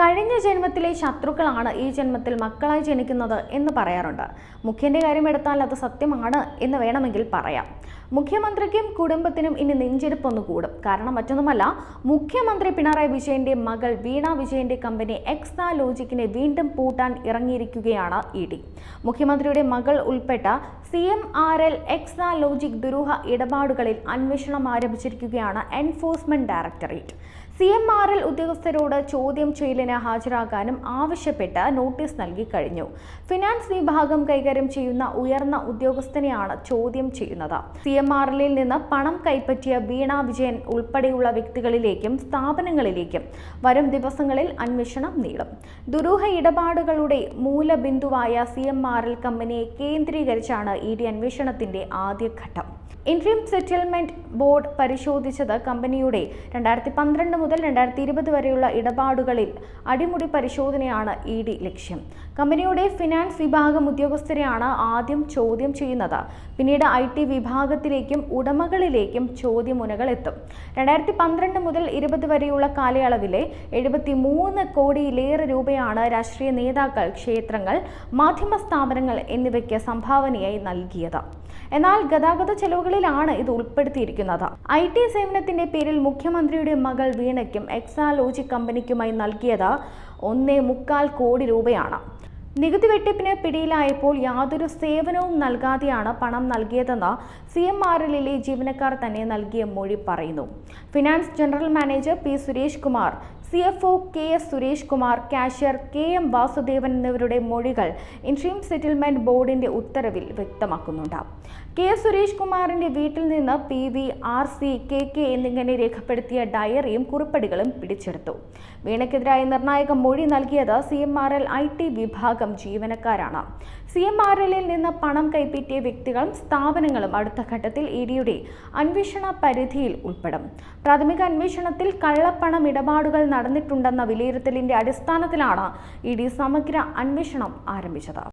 കഴിഞ്ഞ ജന്മത്തിലെ ശത്രുക്കളാണ് ഈ ജന്മത്തിൽ മക്കളായി ജനിക്കുന്നത് എന്ന് പറയാറുണ്ട്. മുഖ്യന്റെ കാര്യം എടുത്താൽ അത് സത്യമാണ് എന്ന് വേണമെങ്കിൽ പറയാം. മുഖ്യമന്ത്രിക്കും കുടുംബത്തിനും ഇനി നെഞ്ചെടുപ്പൊന്ന് കൂടും. കാരണം മറ്റൊന്നുമല്ല മുഖ്യമന്ത്രി പിണറായി വിജയന്റെ മകൾ വീണ വിജയന്റെ കമ്പനി എക്സാ ലോജിക്കിനെ വീണ്ടും പൂട്ടാൻ ഇറങ്ങിയിരിക്കുകയാണ് ഇ ഡി. മുഖ്യമന്ത്രിയുടെ മകൾ ഉൾപ്പെട്ട C M R L Exalogic ദുരൂഹ ഇടപാടുകളിൽ അന്വേഷണം ആരംഭിച്ചിരിക്കുകയാണ് enforcement directorate. C M R L ഉദ്യോഗസ്ഥരോട് ചോദ്യം ചെയ്യലിന് ഹാജരാകാനും ആവശ്യപ്പെട്ട് നോട്ടീസ് നൽകി കഴിഞ്ഞു. ഫിനാൻസ് വിഭാഗം കൈകാര്യം ചെയ്യുന്ന ഉയർന്ന ഉദ്യോഗസ്ഥനെയാണ് ചോദ്യം ചെയ്യുന്നത്. സി എം ആർ എല്ലിൽ നിന്ന് പണം കൈപ്പറ്റിയ വീണ വിജയൻ ഉൾപ്പെടെയുള്ള വ്യക്തികളിലേക്കും സ്ഥാപനങ്ങളിലേക്കും വരും ദിവസങ്ങളിൽ അന്വേഷണം നീളും. ദുരൂഹ ഇടപാടുകളുടെ മൂലബിന്ദുവായ സി എം ആർ എൽ കമ്പനിയെ കേന്ദ്രീകരിച്ചാണ് ഇ ഡി അന്വേഷണത്തിന്റെ ആദ്യഘട്ടം. ഇൻട്രീം സെറ്റിൽമെന്റ് ബോർഡ് പരിശോധിച്ചത് കമ്പനിയുടെ രണ്ടായിരത്തി പന്ത്രണ്ട് മുതൽ രണ്ടായിരത്തി ഇരുപത് വരെയുള്ള ഇടപാടുകളിൽ അടിമുടി പരിശോധനയാണ് ഇ ഡി ലക്ഷ്യം. കമ്പനിയുടെ ഫിനാൻസ് വിഭാഗം ഉദ്യോഗസ്ഥരെയാണ് ആദ്യം ചോദ്യം ചെയ്യുന്നത്. പിന്നീട് ഐ ടി വിഭാഗത്തിലേക്കും ഉടമകളിലേക്കും ചോദ്യമുനകൾ എത്തും. രണ്ടായിരത്തി പന്ത്രണ്ട് മുതൽ ഇരുപത് വരെയുള്ള കാലയളവിലെ എഴുപത്തി മൂന്ന് കോടിയിലേറെ രൂപയാണ് രാഷ്ട്രീയ നേതാക്കൾ ക്ഷേത്രങ്ങൾ മാധ്യമ സ്ഥാപനങ്ങൾ എന്നിവയ്ക്ക് സംഭാവനയായി നൽകിയത്. എന്നാൽ ഗതാഗത ചെലവുകളിലാണ് ഇത് ഉൾപ്പെടുത്തിയിരിക്കുന്നത്. ഐ ടി സേവനത്തിന്റെ പേരിൽ മുഖ്യമന്ത്രിയുടെ മകൾ വീണയ്ക്കും എക്സാലോജി കമ്പനിക്കുമായി നൽകിയത് ഒന്നേ മുക്കാൽ കോടി രൂപയാണ്. നികുതി വെട്ടിപ്പിന് പിടിയിലായപ്പോൾ യാതൊരു സേവനവും നൽകാതെയാണ് പണം നൽകിയതെന്ന് സി എം ആർ എല്ലിലെ ജീവനക്കാർ തന്നെ നൽകിയ മൊഴി പറയുന്നു. Finance general manager P Suresh Kumar C F O K S Suresh Kumar cashier K M Vasudevan എന്നിവരുടെ മൊഴികൾ ഇൻട്രീം സെറ്റിൽമെന്റ് ബോർഡിന്റെ ഉത്തരവിൽ വ്യക്തമാക്കുന്നുണ്ട്. കെ എസ് സുരേഷ് കുമാറിന്റെ വീട്ടിൽ നിന്ന് P V R C K K എന്നിങ്ങനെ രേഖപ്പെടുത്തിയ ഡയറിയും കുറിപ്പടികളും പിടിച്ചെടുത്തു. വീണയ്ക്കെതിരായ നിർണായക മൊഴി നൽകിയത് C M R L I T വിഭാഗം ജീവനക്കാരാണ്. സി എം ആർ എല്ലിൽ നിന്ന് പണം കൈപ്പറ്റിയ വ്യക്തികളും സ്ഥാപനങ്ങളും അടുത്ത ഘട്ടത്തിൽ ഇ ഡിയുടെ അന്വേഷണ പരിധിയിൽ ഉൾപ്പെടും. പ്രാഥമിക അന്വേഷണത്തിൽ കള്ളപ്പണം ഇടപാടുകൾ നടന്നിട്ടുണ്ടെന്ന വിലയിരുത്തലിന്റെ അടിസ്ഥാനത്തിലാണ് ഇ ഡി സമഗ്ര അന്വേഷണം ആരംഭിച്ചത്.